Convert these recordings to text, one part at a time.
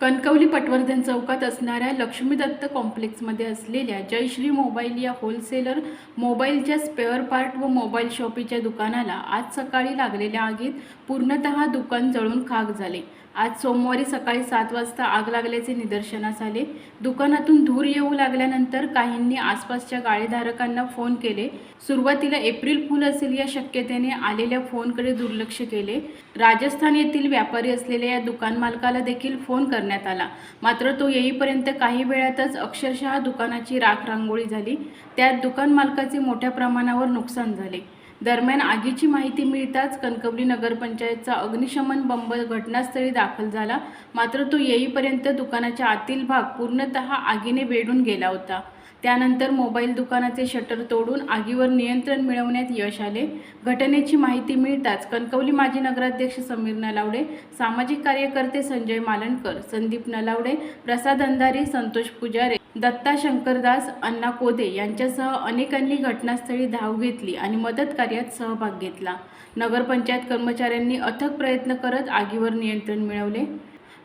कणकवली पटवर्धन चौकात असणाऱ्या लक्ष्मीदत्त कॉम्प्लेक्समध्ये असलेल्या जयश्री मोबाईल या होलसेलर मोबाईलच्या स्पेअर पार्ट व मोबाईल शॉपीच्या दुकानाला आज सकाळी लागलेल्या आगीत पूर्णतः दुकान जळून खाक झाले. आज सोमवारी सकाळी सात वाजता आग लागल्याचे निदर्शनास आले. दुकानातून धूर येऊ लागल्यानंतर काहींनी आसपासच्या गाळेधारकांना फोन केले. सुरुवातीला एप्रिल फुल असेल या शक्यतेने आलेल्या फोनकडे दुर्लक्ष केले. राजस्थान येथील व्यापारी असलेल्या या दुकान मालकाला देखील फोन करण्यात आला. मात्र तो येईपर्यंत काही वेळातच अक्षरशः दुकानाची राख रांगोळी झाली. त्यात दुकान मालकाचे मोठ्या प्रमाणावर नुकसान झाले. दरम्यान आगीची माहिती मिळताच कणकवली नगरपंचायतचा अग्निशमन बंब घटनास्थळी दाखल झाला. मात्र तो येईपर्यंत दुकानाच्या आतील भाग पूर्णतः आगीने वेढून गेला होता. त्यानंतर मोबाईल दुकानाचे शटर तोडून आगीवर नियंत्रण मिळवण्यात यश आले. घटनेची माहिती मिळताच कणकवली माजी नगराध्यक्ष समीर नलावडे सामाजिक कार्यकर्ते संजय मालणकर संदीप नलावडे प्रसाद अंधारी संतोष पुजारे दत्ता शंकरदास अण्णा कोदे यांच्यासह अनेकांनी घटनास्थळी धाव घेतली आणि मदत कार्यात सहभाग घेतला. नगरपंचायत कर्मचाऱ्यांनी अथक प्रयत्न करत आगीवर नियंत्रण मिळवले.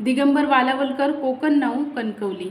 दिगंबर वालावलकर कोकण नाऊ कणकवली.